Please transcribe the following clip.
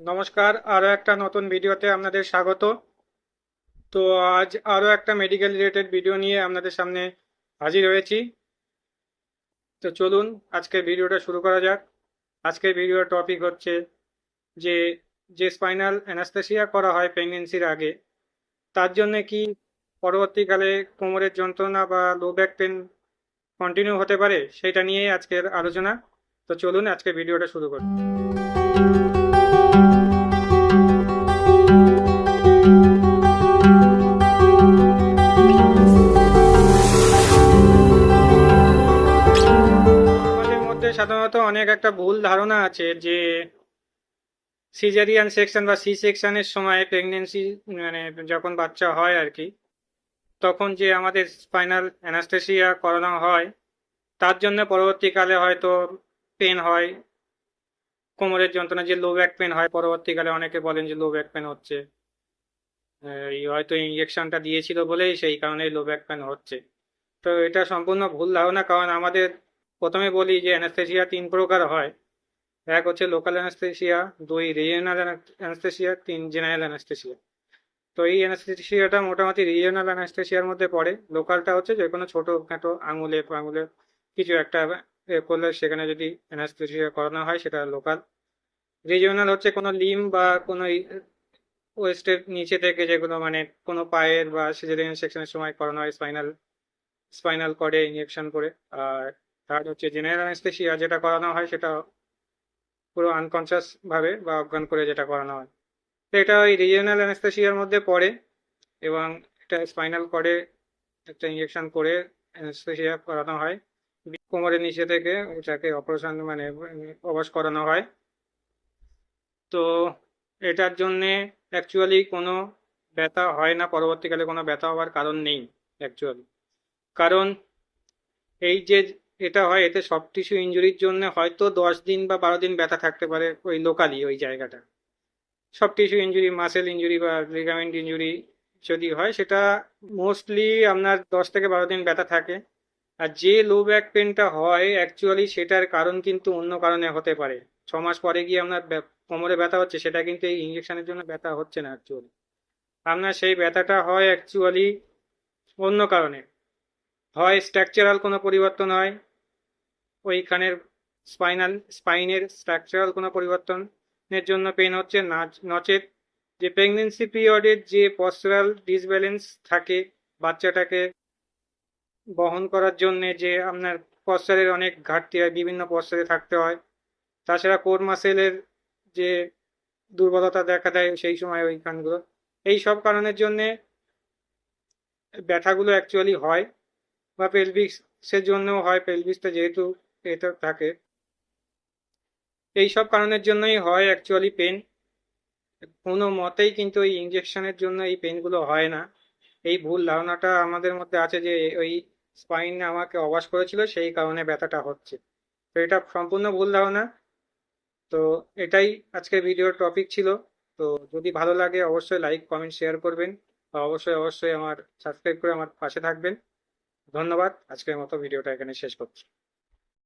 নমস্কার আরও একটা নতুন ভিডিওতে আপনাদের স্বাগত। তো আজ আরও একটা মেডিকেল রিলেটেড ভিডিও নিয়ে আপনাদের সামনে হাজির হয়েছি। তো চলুন আজকের ভিডিওটা শুরু করা যাক। আজকের ভিডিওর টপিক হচ্ছে যে যে স্পাইনাল অ্যানাস্থেসিয়া করা হয় প্রেগনেন্সির আগে, তার জন্য কি পরবর্তীকালে কোমরের যন্ত্রণা বা লো ব্যাক পেন কন্টিনিউ হতে পারে, সেটা নিয়েই আজকের আলোচনা। তো চলুন আজকে ভিডিওটা শুরু করি। সাধারণত অনেক একটা ভুল ধারণা আছে যে সিজারিয়ান সেকশন বা সি সেকশনের সময় প্রেগনেন্সি মানে যখন বাচ্চা হয় আর কি তখন যে আমাদের স্পাইনাল অ্যানাস্থেসিয়া করানো হয়, তার জন্য পরবর্তীকালে হয়তো পেন হয়। কোমরের যন্ত্রণা, যে লো ব্যাক পেন হয়, পরবর্তীকালে অনেকে বলেন যে লো ব্যাক পেন হচ্ছে। হয়তো ইঞ্জেকশনটা দিয়েছিল বলেই সেই কারণে লো ব্যাক পেন হচ্ছে। তো এটা সম্পূর্ণ ভুল ধারণা, কারণ আমাদের প্রথমে বলি যে অ্যানাস্থেসিয়া তিন প্রকার হয়। এক হচ্ছে লোকাল অ্যানাস্থেসিয়া দুই রিজিওনাল অ্যানাস্থেসিয়া তিন জেনারেল অ্যানাস্থেসিয়া তো এই অ্যানাস্থেসিয়াটা মোটামুটি রিজিওনাল অ্যানাস্থেসিয়ার মধ্যে পড়ে। লোকালটা হচ্ছে যে কোনো ছোটো খাটো আঙুলে আঙুলে কিছু একটা করলে সেখানে যদি অ্যানাস্থেসিয়া করানো হয় সেটা লোকাল রিজিওনাল হচ্ছে কোনো লিম বা কোনো ওয়েস্টের নিচে থেকে যেগুলো মানে কোনো পায়ের বা সিজারিয়ান সেকশনের সময় করানো হয় স্পাইনাল স্পাইনাল কর্ডে ইঞ্জেকশন করে। আর থার্ড হচ্ছে জেনারেল অ্যানাস্থেসিয়া যেটা করানো হয় সেটা পুরো আনকনসিয়াস ভাবে বা অজ্ঞান করে যেটা করানো হয়। তো এটা ওই রিজিওনাল অ্যানাস্থেসিয়ার মধ্যে পড়ে এবং এটা স্পাইনাল কর্ডে একটা ইঞ্জেকশন করে অ্যানাস্থেসিয়া করানো হয়। কোমরের নিচে থেকে এটাকে অপারেশন মানে অবশ করানো হয়। তো এটার জন্যে অ্যাকচুয়ালি কোনো ব্যথা হয় না, পরবর্তীকালে কোনো ব্যথা হওয়ার কারণ নেই অ্যাকচুয়ালি কারণ এই যে এটা হয় এতে সব টিস্যু ইঞ্জুরির জন্য হয়তো দশ দিন বা বারো দিন ব্যথা থাকতে পারে ওই লোকালি ওই জায়গাটা। সব টিস্যু ইঞ্জুরি মাসেল ইঞ্জুরি বা লিগামেন্ট ইঞ্জুরি যদি হয়, সেটা মোস্টলি আপনার দশ থেকে বারো দিন ব্যথা থাকে। আর যে লো ব্যাক পেনটা হয় অ্যাকচুয়ালি সেটার কারণ কিন্তু অন্য কারণে হতে পারে। ছ মাস পরে গিয়ে আপনার কোমরে ব্যথা হচ্ছে, সেটা কিন্তু এই ইঞ্জেকশনের জন্য ব্যথা হচ্ছে না অ্যাকচুয়ালি আপনার সেই ব্যথাটা হয় অ্যাকচুয়ালি অন্য কারণে। হয় স্ট্রাকচারাল কোনো পরিবর্তন হয়, ওইখানের স্পাইনাল স্পাইনের স্ট্রাকচারাল কোনো পরিবর্তনের জন্য পেন হচ্ছে না নচেত যে প্রেগনেন্সি পিরিয়ডের যে পস্টারাল ডিসব্যালেন্স থাকে বাচ্চাটাকে বহন করার জন্য যে আপনার পশ্চারের অনেক ঘাটতি হয়, বিভিন্ন পশ্চারে থাকতে হয়। তাছাড়া কোর মাসেলের যে দুর্বলতা দেখা দেয় সেই সময় ওইখানগুলো। এই সব কারণের জন্যে ব্যথাগুলো অ্যাকচুয়ালি হয়। বা পেলভিক্সের জন্যও হয় পেলভিক্সটা যেহেতু এটা থাকে। এই সব কারণের জন্যই হয় অ্যাকচুয়ালি পেন কোনো মতেই কিন্তু এই ইঞ্জেকশনের জন্য এই পেনগুলো হয় না। এই ভুল ধারণাটা আমাদের মধ্যে আছে যে ওই স্পাইন আমাকে অবাস করেছিল, সেই কারণে ব্যথাটা হচ্ছে। তো এটা সম্পূর্ণ ভুল ধারণা। তো এটাই আজকের ভিডিওর টপিক ছিল। তো যদি ভালো লাগে অবশ্যই লাইক কমেন্ট শেয়ার করবেন। আর অবশ্যই অবশ্যই আমার সাবস্ক্রাইব করে আমার পাশে থাকবেন। ধন্যবাদ। আজকের মতো ভিডিওটা এখানে শেষ করছি।